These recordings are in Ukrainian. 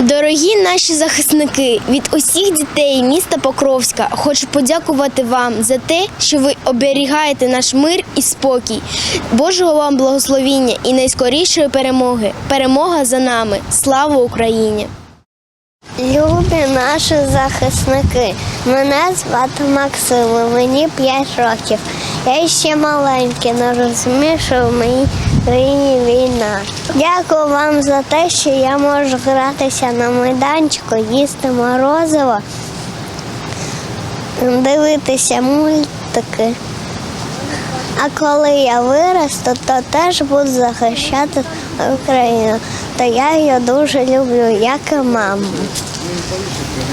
Дорогі наші захисники, від усіх дітей міста Покровська хочу подякувати вам за те, що ви оберігаєте наш мир і спокій. Божого вам благословіння і найскорішої перемоги. Перемога за нами. Слава Україні! Любі наші захисники, мене звати Максим, мені 5 років. Я ще маленький, не розумію, що в моїй країні війна. Дякую вам за те, що я можу гратися на майданчику, їсти морозиво, дивитися мультики. А коли я виросту, то теж буду захищати Україну. То я її дуже люблю, як і маму.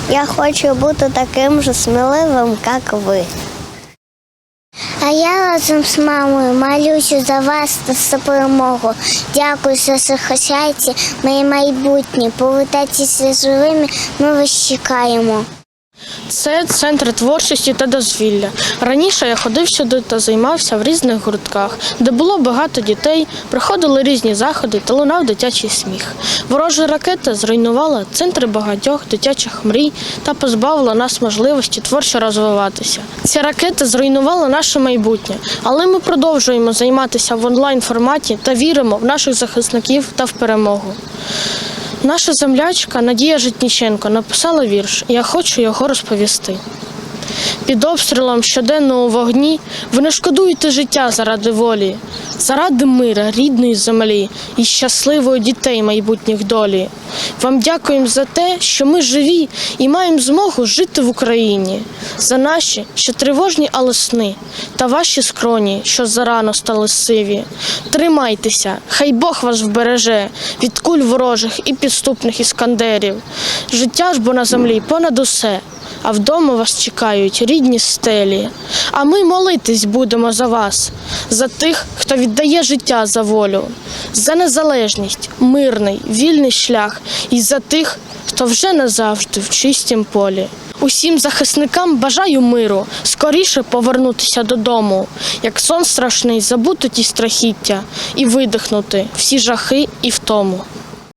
Я хочу бути таким же сміливим, як ви. А я разом з мамою малюся за вас та за перемогу. Дякую, що захищаєте моє майбутнє. Повертайтеся живими, ми вас чекаємо. Це центр творчості та дозвілля. Раніше я ходив сюди та займався в різних гуртках, де було багато дітей, приходили різні заходи та лунав дитячий сміх. Ворожа ракета зруйнувала центри багатьох дитячих мрій та позбавила нас можливості творчо розвиватися. Ця ракета зруйнувала наше майбутнє, але ми продовжуємо займатися в онлайн форматі та віримо в наших захисників та в перемогу. Наша землячка Надія Житніченко написала вірш, я хочу його розповісти. Під обстрілом щоденно у вогні ви не шкодуєте життя заради волі, заради мира, рідної землі і щасливої дітей майбутніх долі. Вам дякуємо за те, що ми живі і маємо змогу жити в Україні, за наші ще тривожні, але сни, та ваші скроні, що зарано стали сиві. Тримайтеся, хай Бог вас вбереже від куль ворожих і підступних іскандерів. Життя ж бо на землі понад усе а вдома вас чекають рідні стелі. А ми молитись будемо за вас, за тих, хто віддає життя за волю, за незалежність, мирний, вільний шлях, і за тих, хто вже назавжди в чистім полі. Усім захисникам бажаю миру, скоріше повернутися додому, як сон страшний, забути ті страхіття і видихнути всі жахи і втому.